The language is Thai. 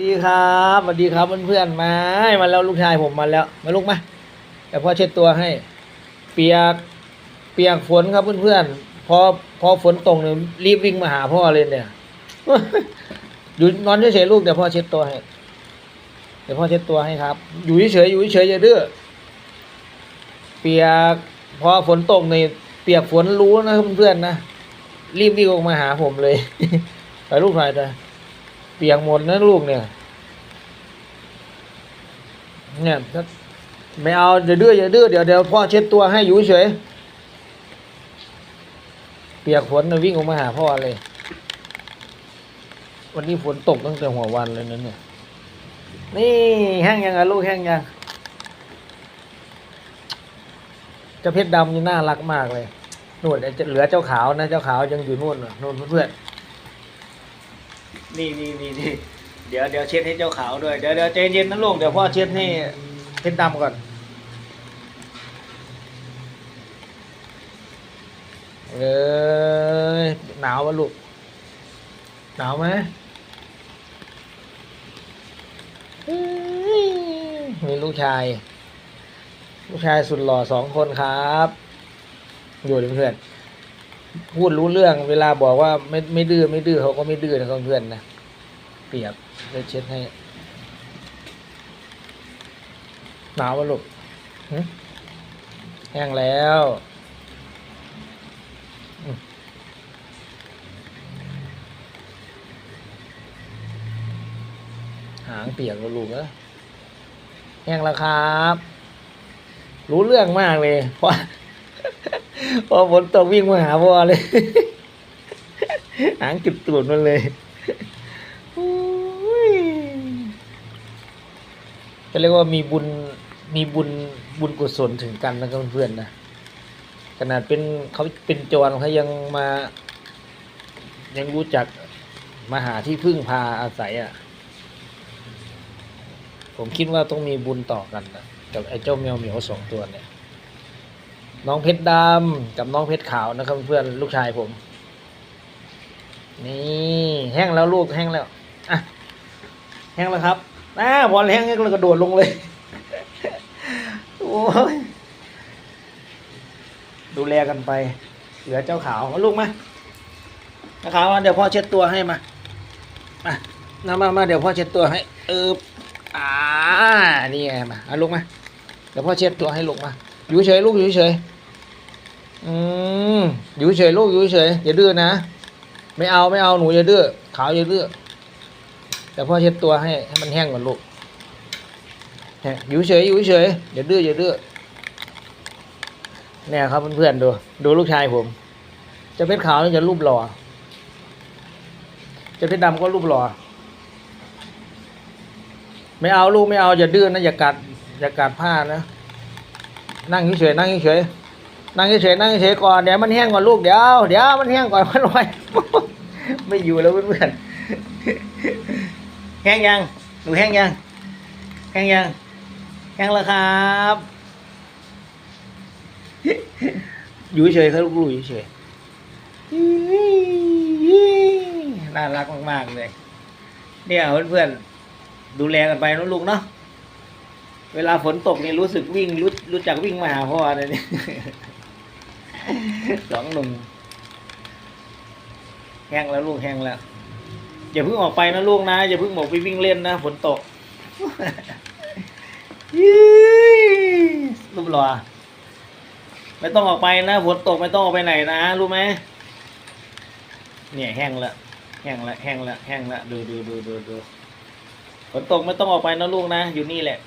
ดีครับสวัสดีครับเพื่อนๆมามาแล้วลูกชายผมมาแล้ว มาลูกมาแต่พ่อเช็ดตัวให้ เปียก เปียกฝนครับเพื่อนๆพอพอฝนตกเนี่ยรีบวิ่งมาหาพ่อเลยเนี่ยอยู่นอนเฉยๆลูกเดี๋ยวพ่อเช็ดตัวให้เดี๋ยวพ่อเช็ดตัวให้ครับ อยู่เฉยๆอยู่เฉยๆอย่าดื้อเปียกพอฝนตกเนี่ยเปียกฝนรู้นะเพื่อนๆนะรีบวิ่งออกมาหาผมเลยไปลูกหน่อยเถอะ ปียกหมดนะลูกเนี่ย เนี่ยไม่เอาอย่าดื้ออย่าดื้อเดี๋ยวเดี๋ยวพ่อเช็ดตัวให้อยู่เฉยเปียกฝนนะวิ่งออกมาหาพ่อเลย วันนี้ฝนตกตั้งแต่หัววันเลยนะเนี่ย นี่แห้งยังอะลูกแห้งยังเจ้าเพชรดำนี่น่ารักมากเลยนู่นเจ้าเหลือเจ้าขาวนะ เจ้าขาวยังอยู่นู่นน่ะนู่นเพื่อน นี่นี่นี่นี่เดี๋ยวเดี๋ยวเช็ดให้เจ้าขาวด้วย เดี๋ยวเดี๋ยวใจเย็นนะลูกเดี๋ยวพ่อเช็ดให้เพชรดำก่อน เอ้ยหนาววะลูก หนาวไหมมีลูกชาย ลูกชายสุดหล่อสองคนครับ อยู่ดิเพื่อน พูดรู้เรื่องเวลาบอกว่าไม่ไม่ดื้อไม่ดื้อเขาก็ไม่ดื้อนะเพื่อนนะเปียบเลยเช็ดให้หนาววะลูกแห้งแล้วหางเปียกแล้วลูกเอ้ยแห้งแล้วครับ รู้เรื่องมากเลย เพราะ พอฝนตกวิ่งมาหาพ่อเลย หางจุดตูดมันเลยโอ้ยก็เรียกว่ามีบุญมีบุญบุญกุศลถึงกันนะครับเพื่อนๆนะขนาดเป็นเขาเป็นโจรเขายังมา ยังรู้จักมาหาที่พึ่งพาอาศัยอะ ผมคิดว่าต้องมีบุญต่อกันนะกับไอ้เจ้าแมวเหมียวสองตัวเนี่ย น้องเพชรดำกับน้องเพชรขาวนะครับเพื่อนลูกชายผม นี่แห้งแล้วลูกแห้งแล้วอะแห้งแล้วครับอ่าพอแห้งก็กระโดดลงเลยโอ้ยดูแลกันไปเหลือเจ้าขาวมาลูกมาเจ้าขาวเดี๋ยวพ่อเช็ดตัวให้มามามามามาเดี๋ยวพ่อเช็ดตัวให้ เอออ่านี่ไงมาเอาลูกมาเดี๋ยวพ่อเช็ดตัวให้ลูกมา อยู่เฉยลูกอยู่เฉยอืมอยู่เฉยลูกอยู่เฉยอย่าดื้อนะ ไม่เอาไม่เอาหนูอย่าดื้อขาวอย่าดื้อแต่พ่อเช็ดตัวให้ให้มันแห้งก่อนลูกอยู่เฉยอยู่เฉยอย่าดื้ออย่าดื้อเนี่ยครับเพื่อนๆดู ดูลูกชายผม จะเพชรขาวนี่จะรูปหล่อจะเพชรดำก็รูปหล่อไม่เอาลูกไม่เอาอย่าดื้อนะอย่ากัดอย่ากัดผ้านะ นั่งเฉยนั่งเฉยนั่งเฉยนั่งเฉยก่อนเดี๋ยวมันแห้งก่อนลูกเดี๋ยวเดี๋ยวมันแห้งก่อนมันลอยไม่อยู่แล้วเพื่อนๆแห้งยังหนูแห้งยังแห้งยังแห้งแล้วครับอยู่เฉยครับลูกอยู่เฉยน่ารักมากๆเลย เนี่ยเพื่อนๆดูแลกันไปนะลูกเนาะเวลาฝนตกนี่รู้สึกวิ่งรู้ รู้จักวิ่งมาหาพ่อเลยเนี่ยสองหนุ่มแห้งแล้วลูกแห้งแล้วอย่าเพิ่งออกไปนะลูกนะอย่าเพิ่งบอกไปวิ่งเล่นนะฝนตกรูปหล่อไม่ต้องออกไปนะฝนตกไม่ต้องออกไปไหนนะรู้ไหมเนี่ยแห้งแล้วแห้งแล้วแห้งแล้วแห้งแล้วดูดูดูดูดูฝนตกไม่ต้องออกไปนะลูกนะอยู่นี่แหละ